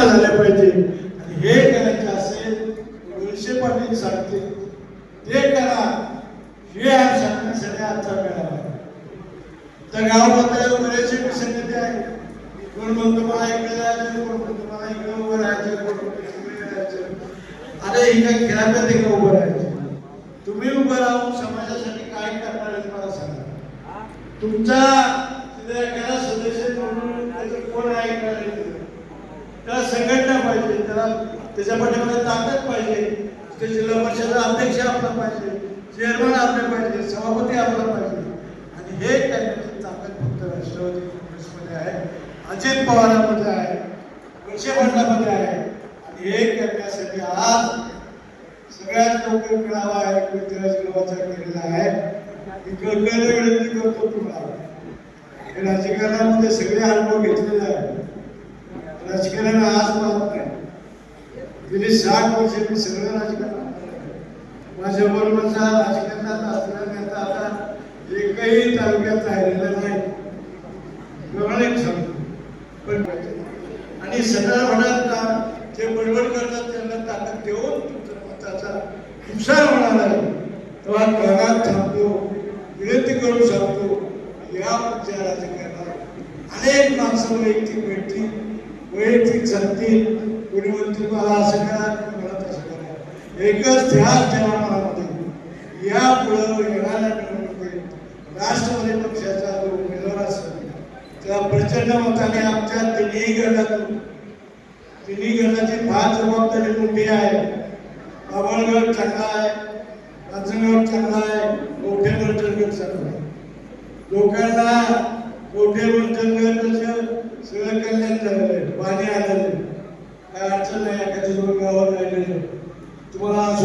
कामं झाले पाहिजे. आणि हे करायचे असेल दोनशे पाटील सांगते ते करा. हे आज सांगण्यासाठी आजचा मेळावा आहे. त्या गाव पातळीवर बरेचसे विसंगती आहे. कोण म्हणतो मला इकडे जायचं कोण म्हणतो मला इकडे उभं राहायचं कोण म्हणतो इकडे राहायचं आता का उभं राहायचं? तुम्ही उभं राहून समाजासाठी काय करणार मला सांगा. तुमचा त्याला त्याच्या पाठीमध्ये ताकद पाहिजे. ते जिल्हा परिषदेचा अध्यक्ष आपला पाहिजे. चेअरमन आपले पाहिजे. सभापती आपला पाहिजे. आणि हे करण्याची ताकद फक्त राष्ट्रवादी काँग्रेसमध्ये आहे. अजित पवारांमध्ये आहे. वळसे पाटलामध्ये आहे. आणि हे करण्यासाठी आज सगळ्यात लवकर मिळावा आहे. पृथ्वीराज गव्हाचा केलेला आहे. विनंती करतो तुम्हाला. राजकारणामध्ये सगळे अनुभव घेतलेले आहे राजकारण आज पाहत नाही. गेली साठ वर्ष मी सगळं राजकारण माझ्या बरोबरचा राजकारणात असलेला नेता आता एकही तालुक्यात राहिलेला नाही. एवढं एक सांगतो. पण आणि सगळ्या म्हणत जे बडबड करतात त्यांना ताकद देऊन तुमच्या मताचा नुकसान होणार आहे. तेव्हा कानात थांबतो विनंती करून सांगतो या पुढच्या राजकारणात अनेक माणसं वैयक्तिक भेटतील. वैयक्तिक सांगतील कोणी मला असं करा म्हणत असं करा एकच ध्यास ठेवा मनामध्ये. यापुढं येणाऱ्या निवडणुकीत राष्ट्रवादी पक्षाचा जो उमेदवार असेल त्या प्रचंड मताने आमच्या तिन्ही गटातून तिन्ही गटाची फार जबाबदारी मोठी आहे. बाबळगड चांगला आहे रांजणगाव चांगला आहे मोठे मंचनगड चांगला आहे. लोकांना मोठे मंचनगड आहे पाणी आलेलं आहे काय